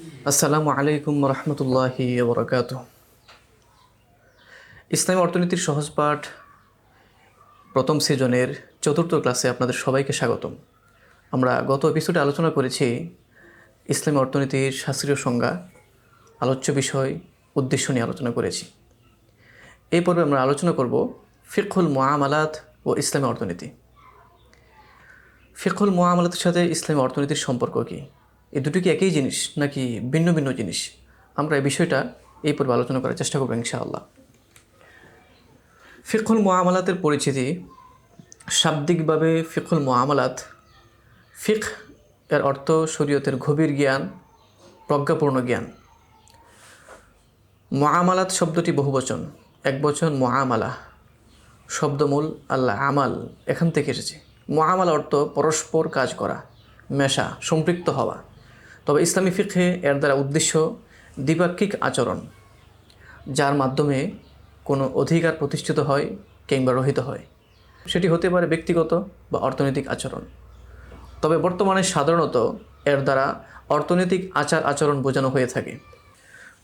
আসসালামু আলাইকুম রহমতুল্লাহি বরকাত ইসলামী অর্থনীতির সহজ পাঠ প্রথম সিজনের চতুর্থ ক্লাসে আপনাদের সবাইকে স্বাগতম। আমরা গত এপিসোডে আলোচনা করেছি ইসলামী অর্থনীতির শাস্ত্রীয় সংজ্ঞা, আলোচ্য বিষয়, উদ্দেশ্য নিয়ে আলোচনা করেছি। এই পর্বে আমরা আলোচনা করব ফিকুল মোয়ামালাত ও ইসলামী অর্থনীতি। ফিকুল মোয়ামালাতের সাথে ইসলামী অর্থনীতির সম্পর্ক কী? এই দুটো কি একই জিনিস নাকি ভিন্ন ভিন্ন জিনিস? আমরা এই বিষয়টা এই পর্বে আলোচনা করার চেষ্টা করব ইনশাআল্লাহ। ফিকুল মোয়ামালাতের পরিচিতি শাব্দিকভাবে ফিকুল মোয়ামালাত ফিক এর অর্থ শরীয়তের গভীর জ্ঞান, প্রজ্ঞাপূর্ণ জ্ঞান। মোয়ামালাত শব্দটি বহুবচন, এক বচন মোয়ামালা শব্দমূল আল্লাহ আমাল, এখান থেকে এসেছে। মোয়ামালা অর্থ পরস্পর কাজ করা, মেশা, সম্পৃক্ত হওয়া। তবে ইসলামী ফিখে এর দ্বারা উদ্দেশ্য দ্বিপাক্ষিক আচরণ, যার মাধ্যমে কোনো অধিকার প্রতিষ্ঠিত হয় কিংবা রহিত হয়। সেটি হতে পারে ব্যক্তিগত বা অর্থনৈতিক আচরণ। তবে বর্তমানে সাধারণত এর দ্বারা অর্থনৈতিক আচার আচরণ বোঝানো হয়ে থাকে।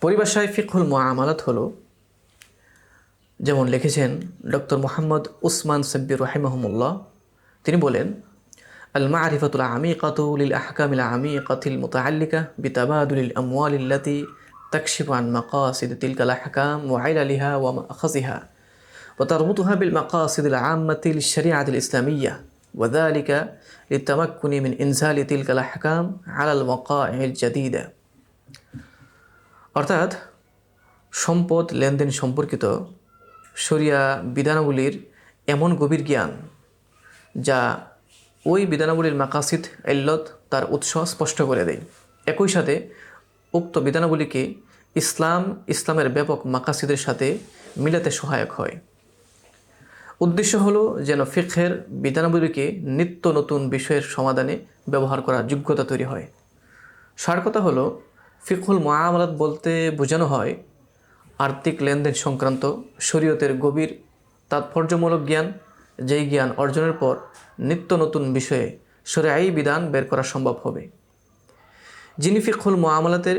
পরিভাষায় ফিকুল মোয়ামালাত হলো, যেমন লিখেছেন ডক্টর মোহাম্মদ উসমান সব্বির রাহিমাহমুল্লাহ। তিনি বলেন المعرفة العميقة للأحكام العميقة المتعلقة بتبادل الأموال التي تكشف عن مقاصد تلك الأحكام وعللها ومأخذها وتربطها بالمقاصد العامة للشريعة الإسلامية وذلك للتمكن من إنزال تلك الأحكام على الوقائع الجديدة অর্থাৎ সম্পদ লেনদেন সম্পর্কিত শরিয়া বিধানাবলীর এমন গভীর জ্ঞান যা ওই বিধানাবলীর মাকাসিদ এল্লত তার উৎস স্পষ্ট করে দেয়। একই সাথে উক্ত বিধানাবলীকে ইসলাম, ইসলামের ব্যাপক মাকাসিদের সাথে মিলাতে সহায়ক হয়। উদ্দেশ্য হলো যেন ফিখের বিধানাবলীকে নিত্য নতুন বিষয়ের সমাধানে ব্যবহার করার যোগ্যতা তৈরি হয়। সার কথা হলো ফিকুল মায়ামালাত বলতে বোঝানো হয়, আর্থিক লেনদেন সংক্রান্ত শরীয়তের গভীর তাৎপর্যমূলক জ্ঞান যেই জ্ঞান অর্জনের পর নিত্য নতুন বিষয়ে সরাই বিধান বের করা সম্ভব হবে। যিনি ফিকুল মোয়ামলাতের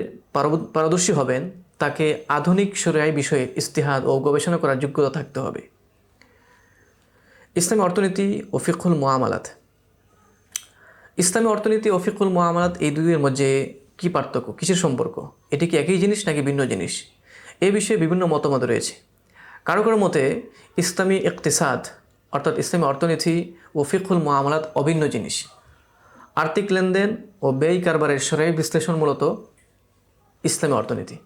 পারদর্শী হবেন, তাকে আধুনিক সরাই বিষয়ে ইস্তিহাদ ও গবেষণা করার যোগ্যতা থাকতে হবে। ইসলামী অর্থনীতি ও ফিকুল মোয়ামালাত ইসলামী অর্থনীতি ও ফিকুল মোয়ামালাত এই দুইয়ের মধ্যে কী পার্থক্য, কিসের সম্পর্ক? এটি কি একই জিনিস নাকি ভিন্ন জিনিস? এ বিষয়ে বিভিন্ন মতামত রয়েছে। কারও কারও মতে ইসলামী ইকতিসাদ অর্থাৎ ইসলামী অর্থনীতি ও ফিকুল মোয়ামলাত অভিন্ন জিনিস। আর্থিক লেনদেন ও ব্যয় কারবারের সরাই বিশ্লেষণ মূলত ইসলামী অর্থনীতি।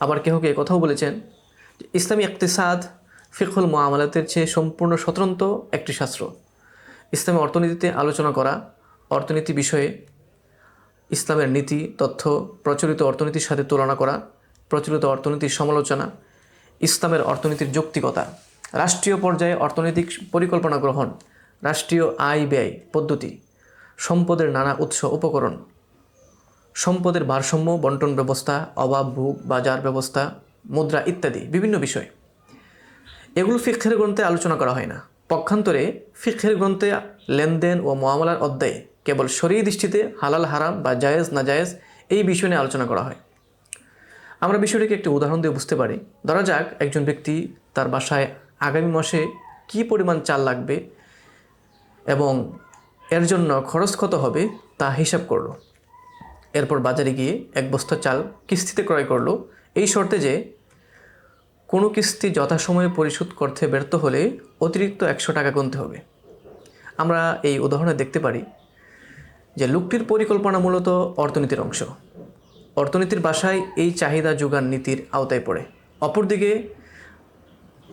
আবার কেহ কে কথাও বলেছেন যে ইসলামী ইকতিসাদ ফিকুল মোয়ামলাতের চেয়ে সম্পূর্ণ স্বতন্ত্র একটি শাস্ত্র। ইসলামী অর্থনীতিতে আলোচনা করা অর্থনীতি বিষয়ে ইসলামের নীতি, তথ্য, প্রচলিত অর্থনীতির সাথে তুলনা করা, প্রচলিত অর্থনীতির সমালোচনা, ইসলামের অর্থনীতির যৌক্তিকতা রাষ্ট্রীয় পর্যায়ে অর্থনৈতিক পরিকল্পনা গ্রহণ, রাষ্ট্রীয় আয় ব্যয় পদ্ধতি, সম্পদের নানা উৎস উপকরণ, সম্পদের ভারসাম্য, বন্টন ব্যবস্থা, অভাব, ভোগ, বাজার ব্যবস্থা, মুদ্রা ইত্যাদি বিভিন্ন বিষয়। এগুলো ফিক্ষের গ্রন্থে আলোচনা করা হয় না। পক্ষান্তরে ফিক্ষের গ্রন্থে লেনদেন ও মহামলার অধ্যায়ে কেবল শরীর দৃষ্টিতে হালাল, হারাম বা জায়েজ না জায়েজ এই বিষয় নিয়ে আলোচনা করা হয়। আমরা বিষয়টিকে একটি উদাহরণ দিয়ে বুঝতে পারি। ধরা যাক একজন ব্যক্তি তার বাসায় আগামী মাসে কি পরিমাণ চাল লাগবে এবং এর জন্য খরচ কত হবে তা হিসাব করল। এরপর বাজারে গিয়ে এক বস্তা চাল কিস্তিতে ক্রয় করল। এই শর্তে যে কোনো কিস্তি যথাসময়ে পরিশোধ করতে ব্যর্থ হলে অতিরিক্ত একশো টাকা গুনতে হবে। আমরা এই উদাহরণে দেখতে পারি যে লোকটির পরিকল্পনা মূলত অর্থনীতির অংশ। অর্থনীতির বাসায় এই চাহিদা যোগান নীতির আওতায় পড়ে। অপরদিকে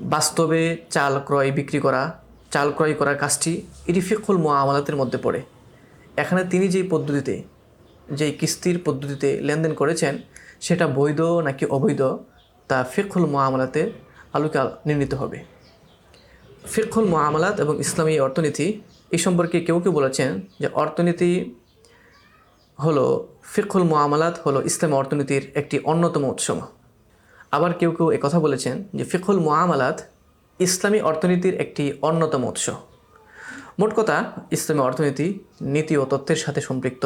বাস্তবে চাল ক্রয়, বিক্রি করা, চাল ক্রয় করার কাজটি এটি ফিকুল মোয়ামালাতের মধ্যে পড়ে। এখানে তিনি যেই পদ্ধতিতে, যেই কিস্তির পদ্ধতিতে লেনদেন করেছেন, সেটা বৈধ নাকি অবৈধ, তা ফিকুল মোয়ামালাতে আলোকে নির্ণীত হবে। ফিকুল মোয়ামালাত এবং ইসলামী অর্থনীতি এই সম্পর্কে কেউ কেউ বলেছেন যে অর্থনীতি হলো, ফিকুল মোয়ামালাত হলো ইসলামী অর্থনীতির একটি অন্যতম উৎস আবার কেউ কেউ কথা বলেছেন যে ফিকুল মোয়ামালাত ইসলামী অর্থনীতির একটি অন্যতম উৎস। মোট কথা, ইসলামী অর্থনীতি নীতি ও তথ্যের সাথে সম্পৃক্ত,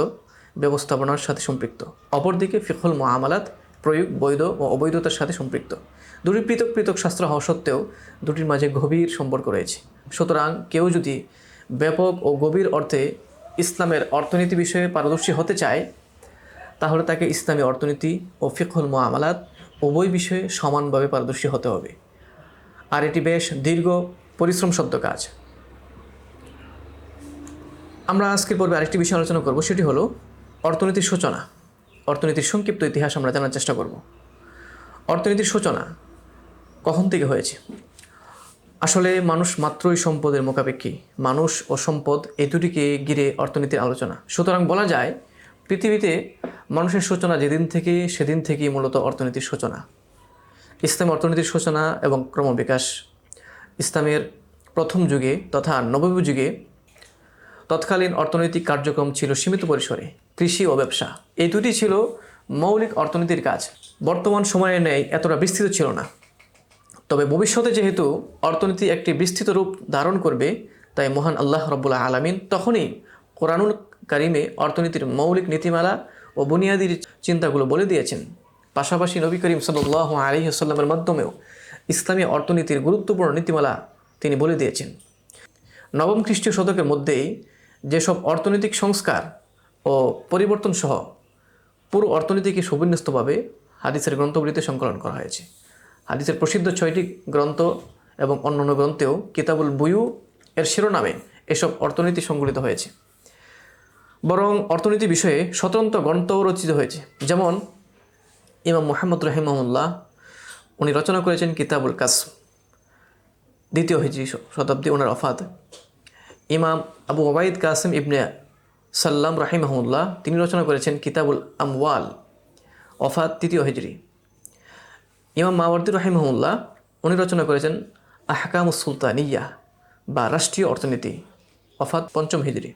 ব্যবস্থাপনার সাথে সম্পৃক্ত। অপরদিকে ফিকুল মুআমালাত প্রয়োগ, বৈধ ও অবৈধতার সাথে সম্পৃক্ত। দুটি পৃথক পৃথক শাস্ত্র হওয়া সত্ত্বেও দুটির মাঝে গভীর সম্পর্ক রয়েছে। সুতরাং কেউ যদি ব্যাপক ও গভীর অর্থে ইসলামের অর্থনীতি বিষয়ে পারদর্শী হতে চায়, তাহলে তাকে ইসলামী অর্থনীতি ও ফিকুল মুআমালাত উভয় বিষয়ে সমানভাবে পারদর্শী হতে হবে। আর এটি বেশ দীর্ঘ পরিশ্রমসদ্ধ কাজ। আমরা আজকের পর্বে আরেকটি বিষয় আলোচনা করব, সেটি হলো অর্থনীতির সূচনা। অর্থনীতির সংক্ষিপ্ত ইতিহাস আমরা জানার চেষ্টা করব। অর্থনীতির সূচনা কখন থেকে হয়েছে? আসলে মানুষ মাত্রই সম্পদের মোকাবেক্ষী মানুষ ও সম্পদ এই দুটিকে ঘিরে অর্থনীতির আলোচনা। সুতরাং বলা যায়, পৃথিবীতে মানুষের সূচনা যেদিন থেকে সেদিন থেকেই মূলত অর্থনীতির সূচনা। ইসলাম অর্থনীতির সূচনা এবং ক্রমবিকাশ। ইসলামের প্রথম যুগে তথা নবম যুগে তৎকালীন অর্থনৈতিক কার্যক্রম ছিল সীমিত পরিসরে, কৃষি ও ব্যবসা। এই দুটি ছিল মৌলিক অর্থনীতির কাজ। বর্তমান সময়ে নেই এতটা বিস্তৃত ছিল না। তবে ভবিষ্যতে যেহেতু অর্থনীতি একটি বিস্তৃত রূপ ধারণ করবে, তাই মহান আল্লাহ রব্বুল্লাহ আলমিন তখনই কোরআনুল কারিমে অর্থনীতির মৌলিক নীতিমালা ও বুনিয়াদির চিন্তাগুলো বলে দিয়েছেন। পাশাপাশি নবী করিম সাল্লাহ আলী আসাল্লামের মাধ্যমেও ইসলামী অর্থনীতির গুরুত্বপূর্ণ নীতিমালা তিনি বলে দিয়েছেন। নবম খ্রিস্টীয় শতকের মধ্যেই যেসব অর্থনৈতিক সংস্কার ও পরিবর্তন সহ পুরো অর্থনীতিকে সুবিন্যস্তভাবে হাদিসের গ্রন্থগুলিতে সংকলন করা হয়েছে। হাদিসের প্রসিদ্ধ ছয়টি গ্রন্থ এবং অন্যান্য গ্রন্থেও কিতাবুল বুয়ু এর শিরোনামে এসব অর্থনীতি সংগঠিত হয়েছে। বরং অর্থনীতি বিষয়ে স্বতন্ত্র গ্রন্থও রচিত হয়েছে। যেমন ইমাম মোহাম্মদ রহিমউল্লাহ উনি রচনা করেছেন কিতাবুল কাসম, দ্বিতীয় হিজরি শতাব্দী ওনার অফাত ইমাম আবু ওবায়দ কাসিম ইবনে সাল্লাম রাহিমাহুল্লাহ, তিনি রচনা করেছেন কিতাবুল আমওয়াল অফাত তৃতীয় হিজরি। ইমাম মাওয়ার্দি রাহিমাহুল্লাহ, উনি রচনা করেছেন আহকামুস সুলতানিয়া বা রাষ্ট্রীয় অর্থনীতি অফাত পঞ্চম হিজরি।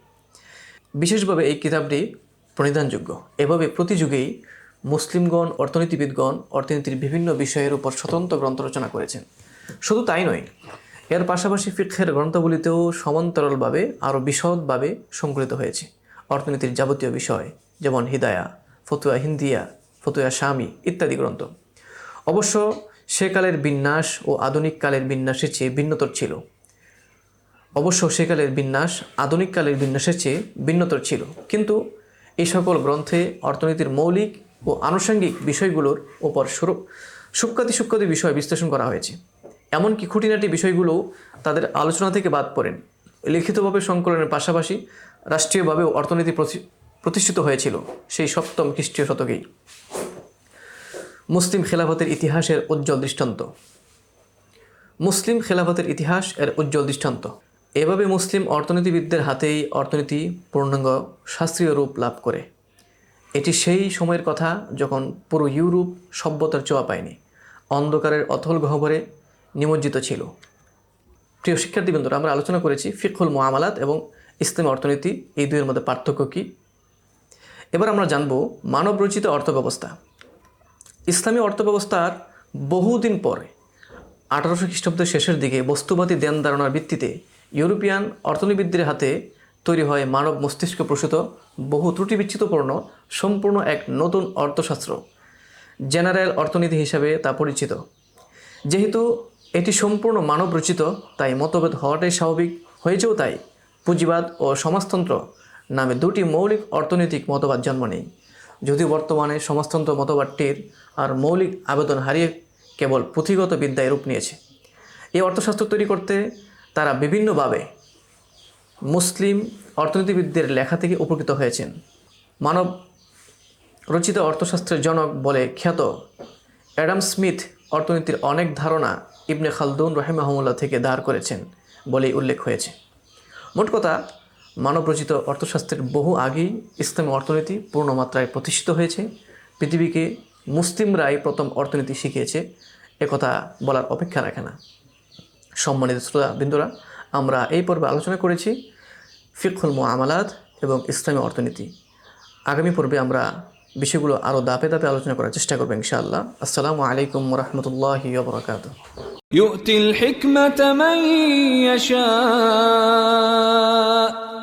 বিশেষভাবে এই কিতাবটি প্রণিধানযোগ্য। এভাবে প্রতি যুগেই মুসলিমগণ, অর্থনীতিবিদগণ, অর্থনীতির বিভিন্ন বিষয়ের উপর স্বতন্ত্র গ্রন্থ রচনা করেছেন। শুধু তাই নয়, এর পাশাপাশি ফিক্ষের গ্রন্থগুলিতেও সমান্তরালভাবে, আরও বিশদভাবে সংকলিত হয়েছে। অর্থনীতির যাবতীয় বিষয়, যেমন হিদায়া, ফতুয়া হিন্দিয়া, ফতুয়া স্বামী ইত্যাদি গ্রন্থ। অবশ্য সেকালের বিন্যাস ও আধুনিক কালের বিন্যাসের চেয়ে ভিন্নতর ছিল। অবশ্য সেকালের বিন্যাস আধুনিক কালের বিন্যাসের চেয়ে ভিন্নতর ছিল। কিন্তু এই সকল গ্রন্থে অর্থনীতির মৌলিক ও আনুষঙ্গিক বিষয়গুলোর ওপর সুরু সূক্ষ্মাতি সূক্ষ্মাতি বিষয় বিশ্লেষণ করা হয়েছে। এমনকি খুঁটিনাটি বিষয়গুলো তাদের আলোচনা থেকে বাদ পড়েন। লিখিতভাবে সংকলনের পাশাপাশি রাষ্ট্রীয়ভাবেও অর্থনীতি প্রতি- প্রতিষ্ঠিত হয়েছিল সেই সপ্তম খ্রিস্টীয় শতকেই। মুসলিম খেলাফতের ইতিহাসের উজ্জ্বল দৃষ্টান্ত। মুসলিম খেলাফতের ইতিহাস এর উজ্জ্বল দৃষ্টান্ত। এভাবে মুসলিম অর্থনীতিবিদদের হাতেই অর্থনীতি, পূর্ণাঙ্গ শাস্ত্রীয় রূপ লাভ করে। এটি সেই সময়ের কথা যখন পুরো ইউরোপ সভ্যতার চোয়া পায়নি। অন্ধকারের অথল গহ্বরে নিমজ্জিত ছিল। প্রিয় শিক্ষার্থীবৃন্দরা, আমরা আলোচনা করেছি ফিকুল মোয়ামালাত এবং ইসলামী অর্থনীতি, এই দুইয়ের মধ্যে পার্থক্য কী? এবার আমরা জানব মানবরচিত অর্থব্যবস্থা। ইসলামী অর্থব্যবস্থার বহুদিন পরে, আঠারোশো খ্রিস্টাব্দের শেষের দিকে বস্তুবাদী ধ্যান ধারণার ভিত্তিতে ইউরোপিয়ান অর্থনীতিবিদদের হাতে তৈরি হয় মানব মস্তিষ্ক প্রসূত, বহু ত্রুটিবিচ্ছিতপূর্ণ, সম্পূর্ণ এক নতুন অর্থশাস্ত্র, জেনারেল অর্থনীতি হিসাবে তা পরিচিত। যেহেতু এটি সম্পূর্ণ মানব রচিত, তাই মতভেদ হওয়াটাই স্বাভাবিক। হয়েছেও তাই, পুঁজিবাদ ও সমাজতন্ত্র নামে দুটি মৌলিক অর্থনৈতিক মতবাদ জন্ম নেয় যদিও বর্তমানে সমাজতন্ত্র মতবাদটির আর মৌলিক আবেদন হারিয়ে কেবল পুঁথিগত বিদ্যায় রূপ নিয়েছে। এই অর্থশাস্ত্র তৈরি করতে তারা বিভিন্নভাবে মুসলিম অর্থনীতিবিদদের লেখা থেকে উপকৃত হয়েছেন। মানব রচিত অর্থশাস্ত্রের জনক বলে খ্যাত অ্যাডাম স্মিথ অর্থনীতির অনেক ধারণা ইবনে খালদুন রহিমাহমুল্লাহ থেকে দাঁড় করেছেন বলেই উল্লেখ হয়েছে। মোট কথা মানবরচিত অর্থশাস্ত্রের বহু আগেই ইসলামী অর্থনীতি পূর্ণমাত্রায় প্রতিষ্ঠিত হয়েছে। পৃথিবীকে মুসলিমরাই প্রথম অর্থনীতি শিখিয়েছে, একথা বলার অপেক্ষা রাখে না। সম্মানিত শ্রোতা বিন্দুরা আমরা এই পর্বে আলোচনা করেছি ফিকুল মোয়ামালাত এবং ইসলামী অর্থনীতি আগামী পর্বে আমরা বিষয়গুলো আরও দাপে দাপে আলোচনা করার চেষ্টা করবো ইনশাআল্লাহ আসসালামু আলাইকুম রহমতুল্লাহি বরকাত يؤتي الحكمة من يشاء